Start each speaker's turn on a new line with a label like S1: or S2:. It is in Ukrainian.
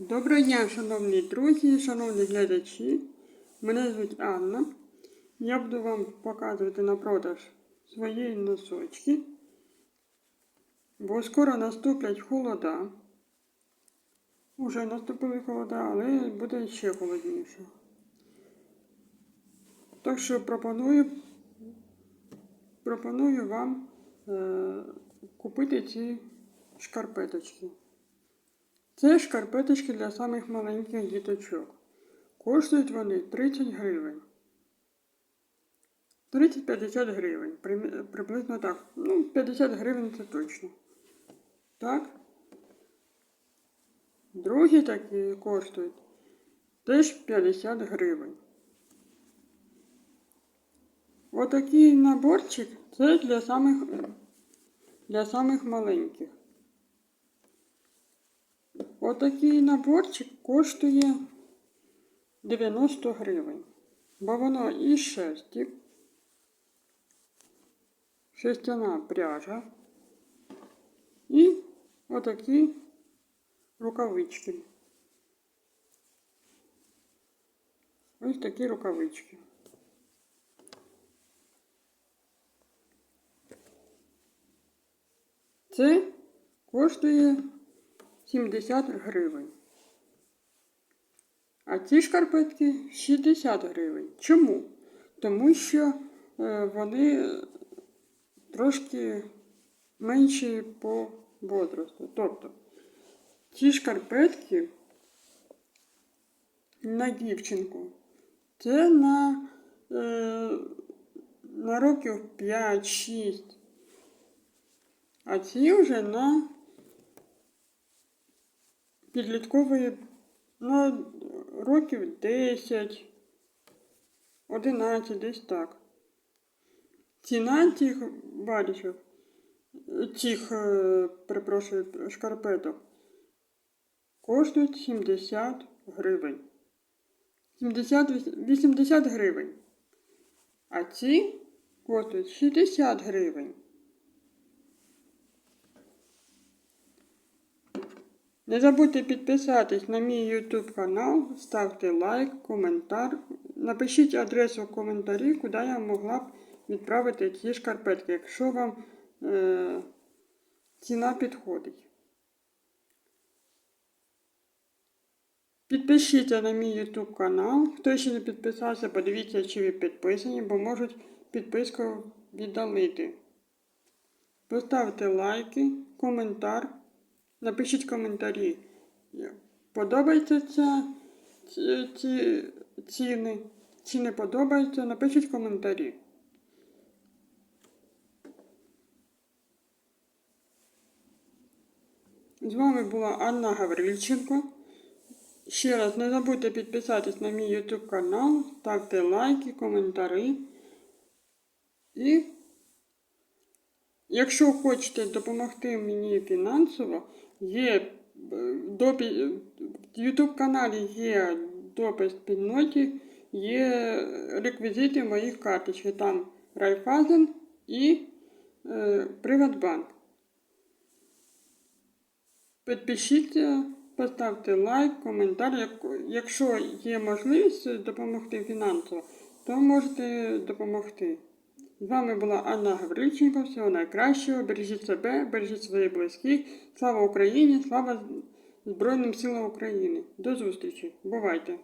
S1: Доброго дня, шановні друзі, шановні глядачі. Мене звуть Анна. Я буду вам показувати на продаж свої носочки. Бо скоро наступлять холода. Уже наступили холода, але буде ще холодніше. Так що пропоную, пропоную вам е, купити ці шкарпеточки. Це шкарпеточки для самих маленьких діточок. Коштують вони 30 гривень. 30-50 гривень. Приблизно так. Ну, 50 гривень це точно. Так. Другі такі коштують теж 50 гривень. Отакий наборчик це для самих, для самих маленьких. Отакий наборчик коштує 90 гривень. Бо воно із шерсті, шерстяна пряжа і отакі рукавички. Ось такі рукавички. Це коштує 70 гривень. А ці шкарпетки 60 гривень. Чому? Тому що е, вони трошки менші по возрасту. Тобто ці шкарпетки на дівчинку це на, е, на років 5-6. А ці вже на підліткової ну, років 10, 11, десь так. Ціна цих барічок, цих, е, перепрошую, шкарпеток коштують 70 гривень. 70, 80 гривень. А ці коштують 60 гривень. Не забудьте підписатись на мій YouTube канал, ставте лайк, коментар. Напишіть адресу в коментарі, куди я могла б відправити ці шкарпетки, якщо вам е, ціна підходить. Підпишіться на мій YouTube канал. Хто ще не підписався, подивіться, чи ви підписані, бо можуть підписку віддалити. Поставте лайки, коментар. Напишіть коментарі. Подобається ця, ці, ці ціни? Чи не подобається? Напишіть коментарі. З вами була Анна Гаврильченко. Ще раз не забудьте підписатись на мій YouTube канал, ставте лайки, коментарі. І Якщо хочете допомогти мені фінансово, є е, допі- в YouTube каналі є допис спільноті, є реквізити моїх карточок. Там Райфазен і е, Приватбанк. Підпишіться, поставте лайк, коментар. Якщо є можливість допомогти фінансово, то можете допомогти. З вами була Анна Гаврильченко. Всього найкращого. Бережіть себе, бережіть своїх близьких. Слава Україні! Слава Збройним силам України! До зустрічі! Бувайте!